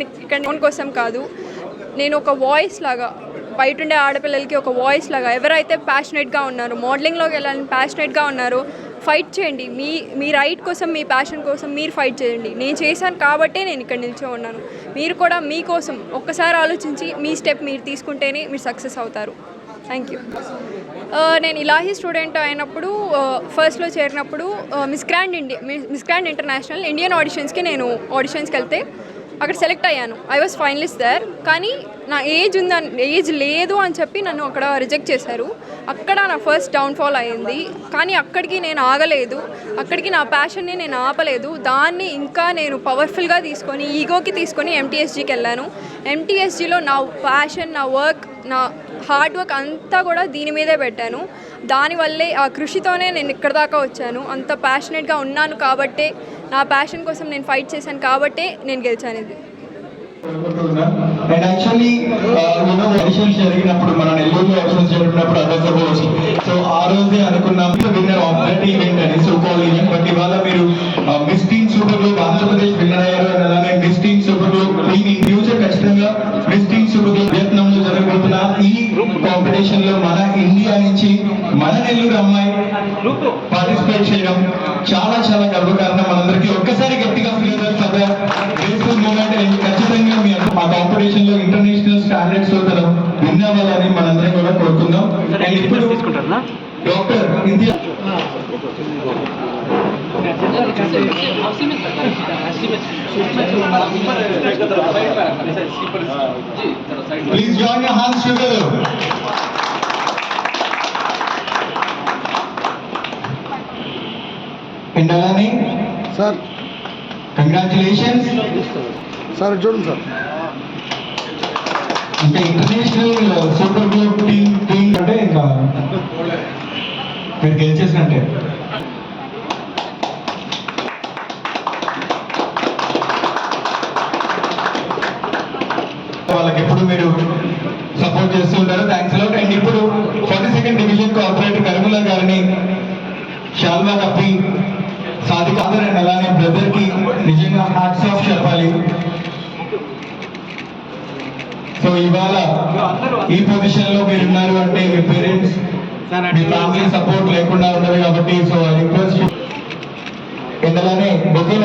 నేను ఇక్కడ ఫోన్ కోసం కాదు. నేను ఒక వాయిస్ లాగా బయట ఉండే ఆడపిల్లలకి ఒక వాయిస్ లాగా ఎవరైతే ప్యాషనెట్గా ఉన్నారో మోడలింగ్లోకి వెళ్ళాలని ప్యాషనెట్గా ఉన్నారో ఫైట్ చేయండి. మీ మీ రైట్ కోసం మీ ప్యాషన్ కోసం మీరు ఫైట్ చేయండి. నేను చేశాను కాబట్టే నేను ఇక్కడ నిల్చో ఉన్నాను. మీరు కూడా మీకోసం ఒక్కసారి ఆలోచించి మీ స్టెప్ మీరు తీసుకుంటేనే మీరు సక్సెస్ అవుతారు. థ్యాంక్ యూ uh, నేను ఇలాహీ స్టూడెంట్ అయినప్పుడు uh, ఫస్ట్లో చేరినప్పుడు miss grand India miss grand international Indian ఆడిషన్స్కి నేను ఆడిషన్స్కి వెళ్తే అక్కడ సెలెక్ట్ అయ్యాను. ఐ వాస్ ఫైనలిస్ట్ దర్ కానీ నా ఏజ్ ఉందని ఏజ్ లేదు అని చెప్పి నన్ను అక్కడ రిజెక్ట్ చేశారు. అక్కడ నా ఫస్ట్ డౌన్ఫాల్ అయింది. కానీ అక్కడికి నేను ఆగలేదు. అక్కడికి నా ప్యాషన్ని నేను ఆపలేదు. దాన్ని ఇంకా నేను పవర్ఫుల్గా తీసుకొని ఈగోకి తీసుకొని ఎంటీఎస్జీకి వెళ్ళాను. ఎంటీఎస్జీలో నా ప్యాషన్ నా వర్క్ నా హార్డ్ వర్క్ అంతా కూడా దీని మీదే పెట్టాను. దానివల్లే ఆ కృషితోనే నేను ఇక్కడ దాకా వచ్చాను. అంత ప్యాషనెట్గా ఉన్నాను కాబట్టే నా ప్యాషన్ కోసం నేను ఫైట్ చేశాను కాబట్టే నేను గెలిచాను ఇది. అండ్ యాక్చువల్లీ యూనో ఎడిషన్స్ జరిగినప్పుడు మన నెల్లూరులో ఎడిషన్స్ జరిగినప్పుడు అదర్ రోజు సో ఆ రోజే అనుకున్నాం విన్నర్ ఆఫ్ దట్ ఈవెంట్ అని. సూపర్ కాల్ ఈవెంట్ బట్ ఇవాళ మీరు miss team super globe Andhra Pradesh winner అయ్యారు అని అలానే మిస్ టీమ్ సూపర్ గ్లోబ్ దీని ఫ్యూచర్ ఖచ్చితంగా miss team super globe Vietnam లో జరగబోతున్న ఈ కాంపిటీషన్లో మన ఇండియా నుంచి మన నెల్లూరు అమ్మాయి పార్టిసిపేట్ చేయడం చాలా చాలా గర్వకారణం. మీ కాంపిటీషన్లో ఇంటర్నేషనల్ స్టాండర్డ్స్లో తను విన్ అవ్వాలని మనందరం కూడా కోరుకుందాం. అండ్ ఇప్పుడు doctor India please join your hands together. And అలానే సార్. కంగ్రాచులేషన్స్ సార్ చూడండి సార్. ఇంకా international super globe team team అంటే ఇంకా మీరు గెలిచేసినట్టే. వాళ్ళకి ఎప్పుడు మీరు సపోర్ట్ చేస్తూ ఉంటారు థ్యాంక్స్ లాట్ అండ్ ఇప్పుడు ఫార్టీ సెకండ్ డివిజన్ కార్పొరేటర్ కరిముల గారిని షాల్వా కప్పి సాధిక ఆదర్ అండ్ అలానే బ్రదర్కి నిజంగా హార్ట్స్ ఆఫ్ సో ఇవాళ ఈ పొజిషన్లో మీరు ఉన్నారు అంటే మీ పేరెంట్స్ మీ ఫ్యామిలీ సపోర్ట్ లేకుండా ఉండదు కాబట్టి సో రిక్వెస్ట్ అలానే బొకేలు